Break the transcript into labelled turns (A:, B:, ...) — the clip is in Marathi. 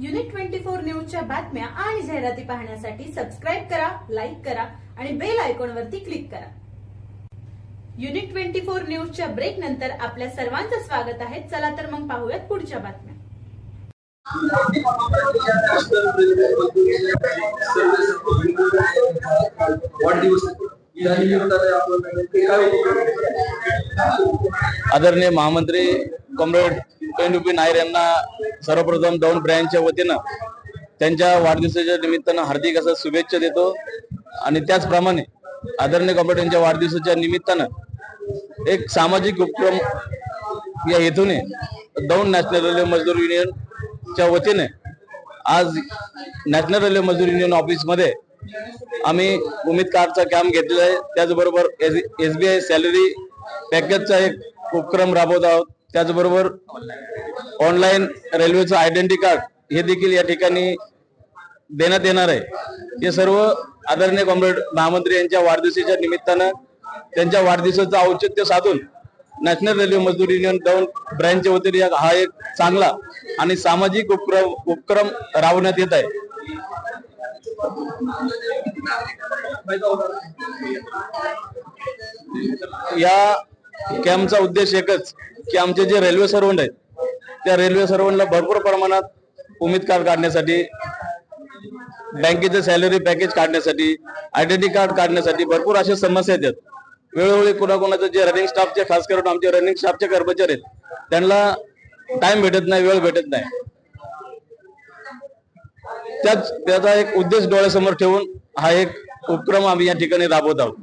A: युनिट ट्वेंटी फोर न्यूजच्या बातम्या आणि जाहिराती पाहण्यासाठी सबस्क्राईब करा लाईक करा आणि बेल आयकॉन वरती क्लिक करा. युनिट ट्वेंटी फोर न्यूजच्या ब्रेक नंतर आपल्या सर्वांचं स्वागत आहे. चला तर मग पाहूयात पुढच्या बातम्या.
B: आदरणीय महामंत्री कॉम्रेड पेंडुपी नायर यांना सर्वप्रथम दौंड ब्रँडच्या वतीनं त्यांच्या वाढदिवसाच्या निमित्तानं हार्दिक असं शुभेच्छा देतो. आणि त्याचप्रमाणे आदरणीय कॉम्रेड यांच्या वाढदिवसाच्या निमित्तानं एक सामाजिक उपक्रम या हेतूने दौंड नॅशनल रेल्वे मजदूर युनियनच्या वतीने आज नॅशनल रेल्वे मजदूर युनियन ऑफिसमध्ये आम्ही उमेद कार्डचा कॅम्प घेतलेला आहे. त्याचबरोबर एस बी आय सॅलरी पॅकेजचा एक उपक्रम राबवत आहोत. त्याचबरोबर ऑनलाईन रेल्वेचं आयडेंटी कार्ड हे देखील या ठिकाणी देण्यात येणार आहे. हे सर्व आदरणीय कॉम्रेड महामंत्री यांच्या वाढदिवसाच्या निमित्तानं त्यांच्या वाढदिवसाचं औचित्य साधून national railway Mazdoor union Daund ब्रँचच्या वतीने हा एक चांगला आणि सामाजिक उपक्रम उपक्रम राबवण्यात येत आहे. या कॅम्पचा उद्देश एकच की आमचे जे रेल्वे सर्वंट आहेत त्या रेल्वे सर्वंटला भरपूर प्रमाणात उमेद कार्ड काढण्यासाठी बँकेचे सॅलरी पॅकेज काढण्यासाठी आयडेंटिटी कार्ड काढण्यासाठी भरपूर अशा समस्या येतात. वेळोवेळी कुणाकुणाचं जे रनिंग स्टाफचे खास करून आमचे रनिंग स्टाफचे कर्मचारी आहेत त्यांना टाइम भेटत नाही वेळ भेटत नाही. त्याच त्याचा एक उद्देश डोळ्यासमोर ठेवून हा एक उपक्रम आम्ही या ठिकाणी राबवत आहोत.